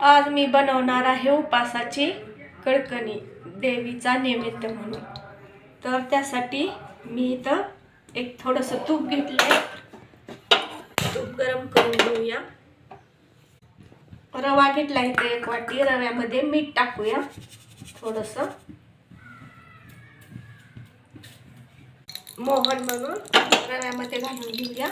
आज मी बनवणार आहे उपासाची कडकणी देवीचा नैवेद्य म्हणून. तर त्यासाठी मी इथं एक थोडंसं तूप घेतलंय. तूप गरम करून घेऊया. रवा घेतला इथे एक वाटी. रव्यामध्ये मीठ टाकूया थोडंसं. मोहन म्हणून रव्यामध्ये घालून घेऊया.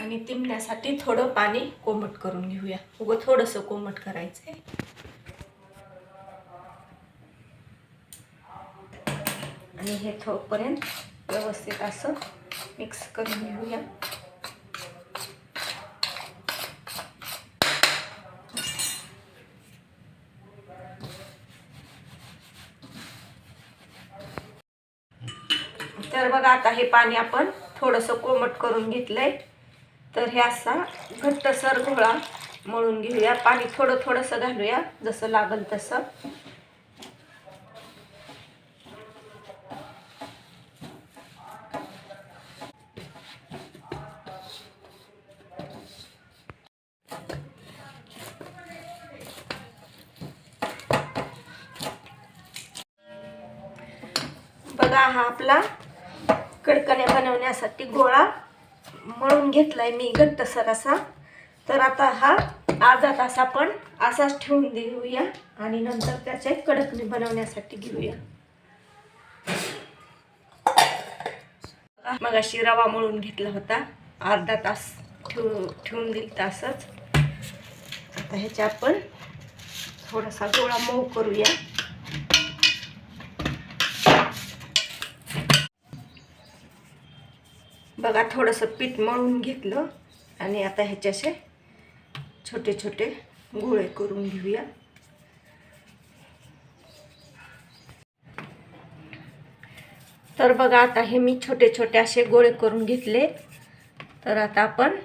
आणि तिंबण्यासाठी थोडं पाणी कोमट करून घेऊया. उगं थोडंसं कोमट करायचं आहे आणि हे थोपर्यंत व्यवस्थित असं मिक्स करून घेऊया. तर बघा आता हे पाणी आपण थोडंसं कोमट करून घेतलंय. तर हे असा घट्टसर घोळा मळून घेऊया. पाणी थोडं थोडंसं घालूया जसं लागल तसं. बघा हा आपला कडकण्या बनवण्यासाठी गोळा मळून घेतलाय मी घट्टसर असा तर आता हा अर्धा तास आपण असाच ठेवून देऊया आणि नंतर त्याचे कडकणी बनवण्यासाठी घेऊया. मग अशी रवा मळून घेतला होता. अर्धा तास ठेवून ठेवून दिल तासच आता ह्याच्या आपण थोडासा गोळा मऊ करूया. बघा थोडंसं पीठ मळून घेतलं आणि आता ह्याच्याशे छोटे छोटे गोळे करून घेऊया. तर बघा आता हे मी छोटे छोटे असे गोळे करून घेतले. तर आता आपण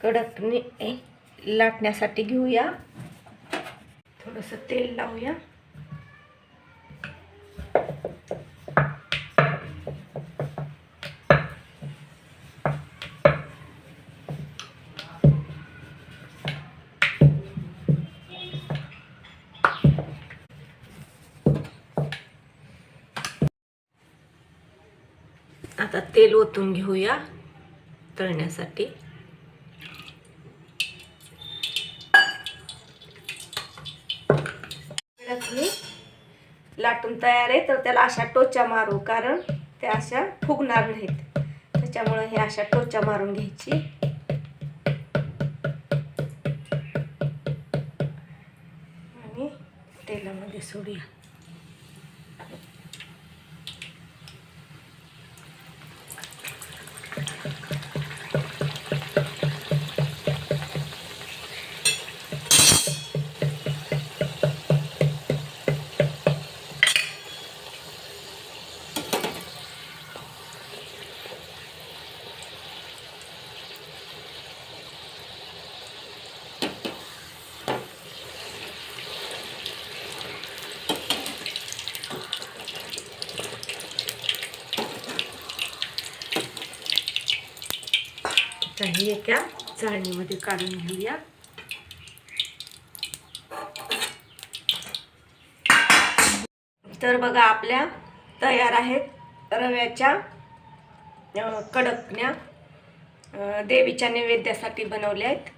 कडकने लाटण्यासाठी घेऊया. थोडंसं तेल लावूया. आता तेल ओतून घेऊया तळण्यासाठी. लाटून तयार आहे तर त्याला अशा टोचा मारू कारण त्या अशा फुगणार नाहीत. त्याच्यामुळे हे अशा टोचा मारून घ्यायची. आणि तेलामध्ये सोडूया. तर एका चाळणीमध्ये काढून घेऊया. तर बघा आपल्या तयार आहेत रव्याच्या कडकण्या देवीच्या नैवेद्यासाठी बनवल्या आहेत.